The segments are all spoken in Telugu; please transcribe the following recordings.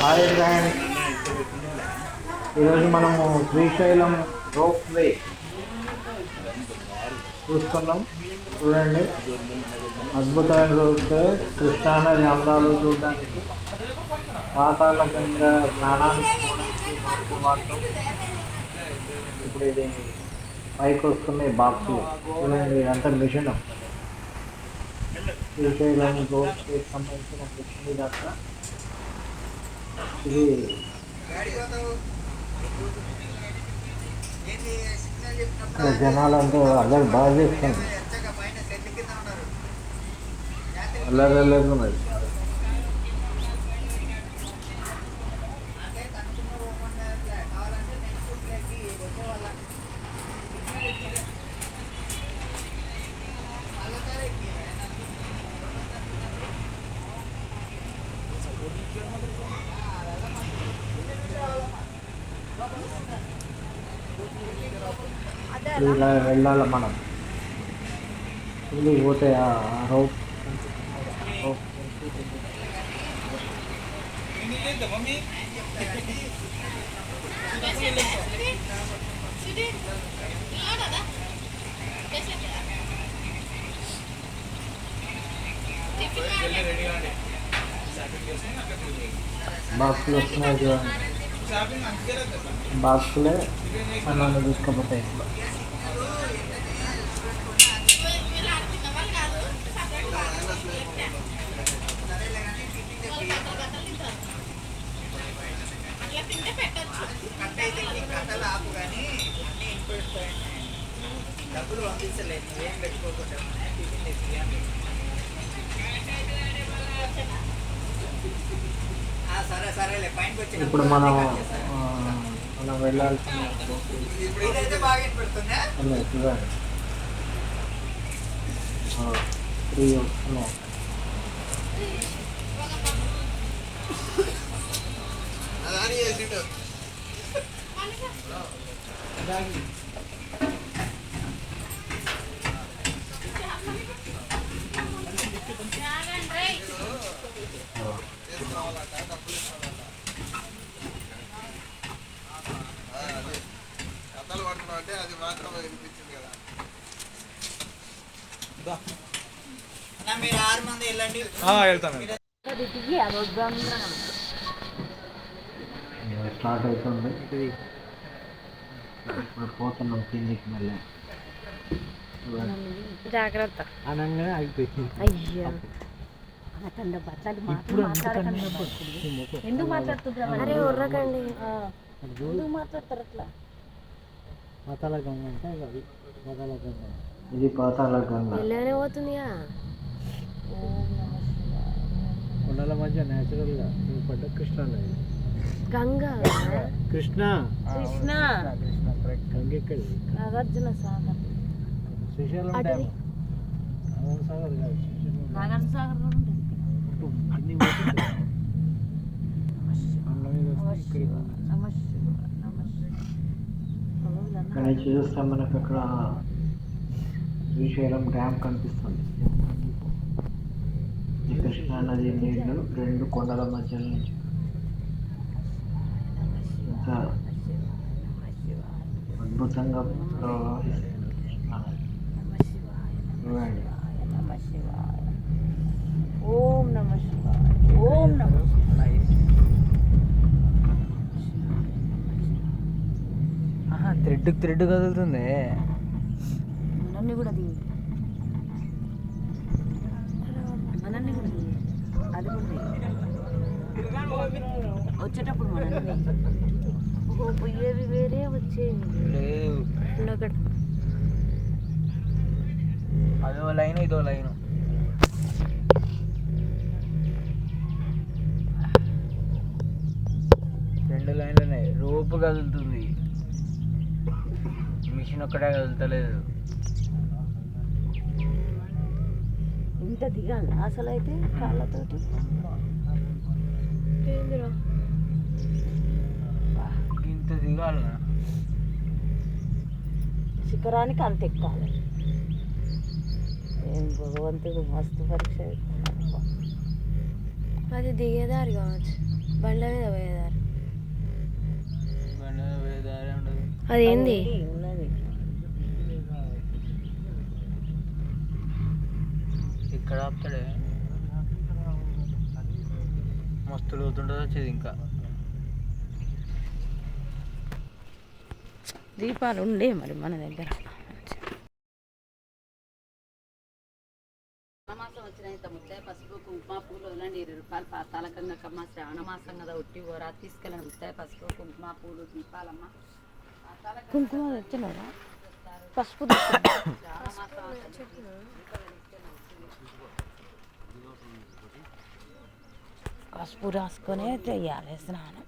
హాయ్ ఈరోజు మనము శ్రీశైలం రోప్ వే చూస్తున్నాం. చూడండి. అద్భుతమైన రోడ్డు కృష్ణానది అందాలు చూడడానికి. పాతాల గంగ స్నానానికి మాత్రం ఇప్పుడు ఇది పైకి వస్తున్నాయి బాక్సులు చూడండి ఇదంతా మిషన్. శ్రీశైలం వేకి సంబంధించిన మిషన్ ఇదంతా ఇది జనాలంతా అల్లరి బాగా చేస్తుంది అల్లరి అల్లరి ఉన్నది ఇలా వెళ్ళాలి మనం. ముందుకు పోతే ఆ రోప్ బాక్సులు వస్తున్నాయి చూడండి. బాక్సులే అన్నాన్ని తీసుకపోతాయి ఇప్పుడు డబ్బులు పంపించలేదు ఏం పెట్టుకోకుండా సరే సరేలే పైనకి వచ్చి ఇప్పుడు మనం మనం వెళ్ళాల్సిన రోప్ ఇదైతే బాగా పెడుతుందా త్రీ వస్తున్నాయి అదాని చేసిండు కథలు అంటే అది మాత్రమే వినిపించింది కదా మీరు ఆరు మంది వెళ్ళండి స్టార్ట్ అవుతుంది. ఇప్పుడు పోతున్నాం కిందికి మళ్ళీ. జాగ్రత్త. అనగానే అయిపోయింది. అయ్యో. ఎందుకు మాట్లాడుతున్నారు అరే ఉర్రకండి. ఎందుకు మాట్లాడతారు అట్లా? పాతాళ గంగ అంటే అది. పాతాళ గంగ ఇది పాతాళ గంగ వెళ్ళగానే పోతుందిగా. కొండల మధ్య న్యాచురల్గా పడ్డ కృష్ణ నది గంగ. కృష్ణ. కృష్ణ. గంగ నాగార్జున సాగర్. శ్రీశైలం. డ్యామ్. నాగార్జున సాగర్ కాదు నాగార్జున ఉంటుంది. అన్ని చూస్తే మనకు అక్కడ శ్రీశైలం డ్యామ్ కనిపిస్తుంది. కృష్ణా నది నీళ్ళు రెండు కొండల మధ్య నుంచి అద్భుతంగా చూడండి ఓం నమ ఓం నమ థ్రెడ్ థ్రెడ్ కదులుతుంది. మనల్ని కూడా దిగి కూడా అది కూడా. వచ్చేటప్పుడు. ఓ పోయేవి వేరే వచ్చేవి ఉండగడ అదో లైన్ ఇదో లైన్. రెండు లైన్లు ఉన్నాయి రోపు కదులుతుంది. మిషన్ ఒక్కటే కదులుతలేదు. ఇంత దిగాలి. అసలు అయితే కాళ్ళతోటి. ఇంత దిగాలనా శిఖరానికి అంత ఎక్కాలి ఏం భగవంతుడు మస్తు పరీక్ష. అది దిగేదారి కావచ్చు బండ్ల మీద పోయేదారి అది ఏంది ఇక్కడ ఆపుతాడే మస్తు లోతుంటుంది వచ్చేది ఇంకా. దీపాలు ఉండే మరి మన దగ్గర. మాసం వచ్చిన ఇంత ముద్ద పసుపు కుంకుమ పూలు వదలండి ఇరవై రూపాయలు పాతాలకంగా కమ్మ శ్రావణ మాసం కదా ఒట్టి ఓరా తీసుకెళ్ళండి ముద్ద పసుపు కుంకుమ పూలు దీపాలమ్మ. కుంకుమ తెచ్చినారా పసుపు పసుపు రాసుకొని చెయ్యాలి స్నానం.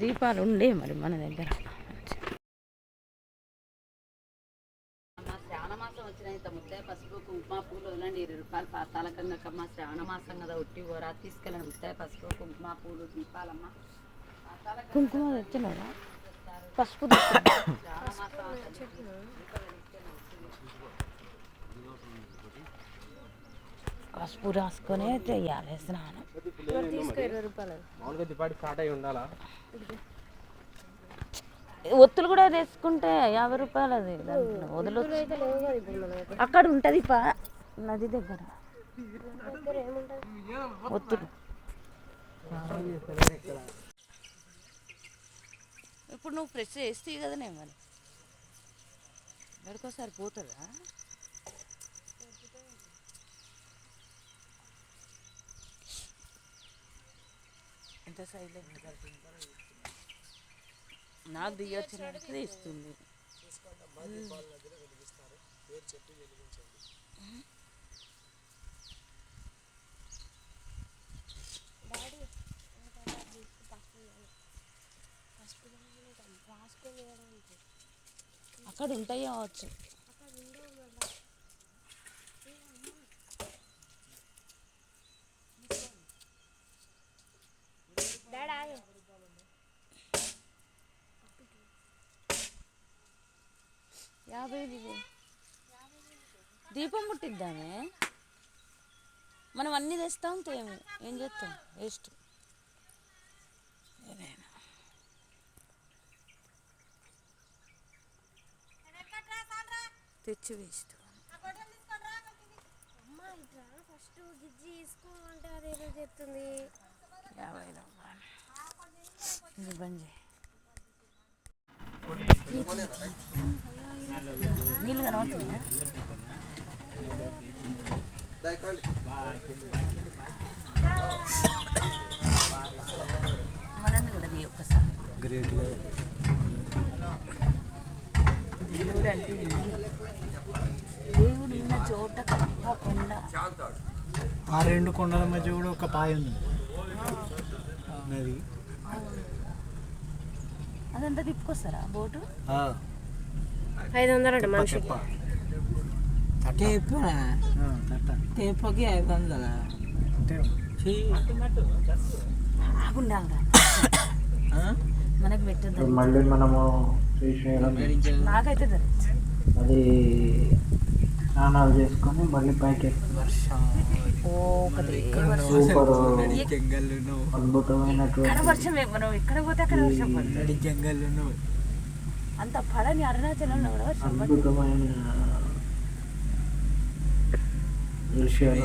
దీపాలు ఉండే మరి మన దగ్గర. కుంకుమ పూలు వదలండి ఇరవై రూపాయలు పాతాలకంగా కమ్మ శ్రావణ మాసం కదా ఒట్టి ఓరా తీసుకెళ్ళండి ముద్ద పసుపు కుంకుమ పూలు దీపాలమ్మ. కుంకుమ తెచ్చినారా? పసుపు పసుపు రాసుకొని చెయ్యాలి స్నానం. ఒత్తులు కూడా తెచ్చుకుంటే యాభై రూపాయలు అది వదులు అక్కడ ఉంటుంది పా నది దగ్గర. ఒత్తులు. ఇప్పుడు నువ్వు ఫ్రెష్ చేస్తే కదనే మరి. ఎక్కడికోసారి పోతుందా ఎంత సైలెంట్ నాకు దిగొచ్చినట్టు ఇస్తుంది. అక్కడ ఉంటాయి కావచ్చు. యాభై. దీపం ముట్టిద్దామే మనం అన్నీ తెస్తా ఏం చేస్తాం? వేస్ట్. తెచ్చి వేస్ట్ ఫస్ట్ గిజ్జి తీసుకోమంటే అది ఏదో చెప్తుంది. యాభై రూపాయలు ఇది బంద్ చేయి నీళ్ళు కనబడుతుందా కూడా తీ ఒక్కసారి దేవుడు అంటే ఇది. దేవుడు ఉన్న చోట తప్పకుండా ఆ రెండు కొండల మధ్య కూడా ఒక పాయ ఉంది. నది అదంతా తిప్పుకొస్తారా బోటు? ఐదు వందలు అంట మనిషికి. టేపా టేపకి ఐదు వందల? మనకు పెట్టద్దు. మళ్ళీ మనము శ్రీశైలం నాకైతే అది స్నానాలు చేసుకొని మళ్ళీ పైకి సూపర్ అద్భుతమైనటువంటి వర్షం? మనం ఎక్కడ పోతే అక్కడ వర్షం పడుతుంది. జంగల్లో అంత పడని అరుణాచలంలో కూడా వర్షం పడుతుంది అద్భుతమైన దృశ్యాలు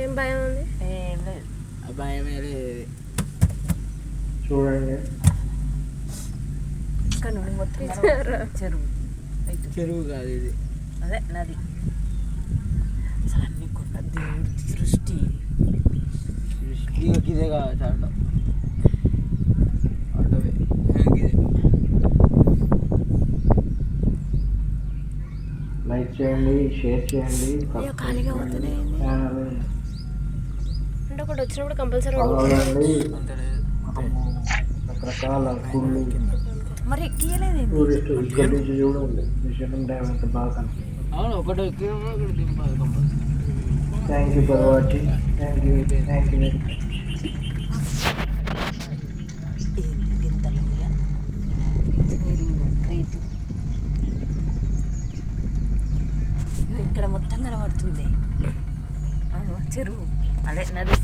ఏం భయం ఉంది? ఏం లేదు. చూడండి. ఇక్కడ నుండి మొత్తం మనం చెరువు. చెరువు కాదు ఇది. అదే నది. అసలు అన్ని కొండ దేవుడి సృష్టి. ఇదే కాదు అటవే ఇదే. లైక్ చేయండి షేర్ చేయండి అయ్యో ఖాళీగా ఛానల్ అంటే ఒకటి వచ్చినప్పుడు కంపల్సరీ రకరకాల గుళ్ళు మరి ఎక్కియలేదు ఏంది? టూరిస్ట్ ఇక్కడ నుంచి చూడండి. విషయం టైం అంత బాగా కనిపిస్తుంది. అవును ఒకటి దింపాలి compulsory thank you for watching thank you thank you very much ఇక్కడ మొత్తం కనబడుతుంది. చెరువు. అదే నది.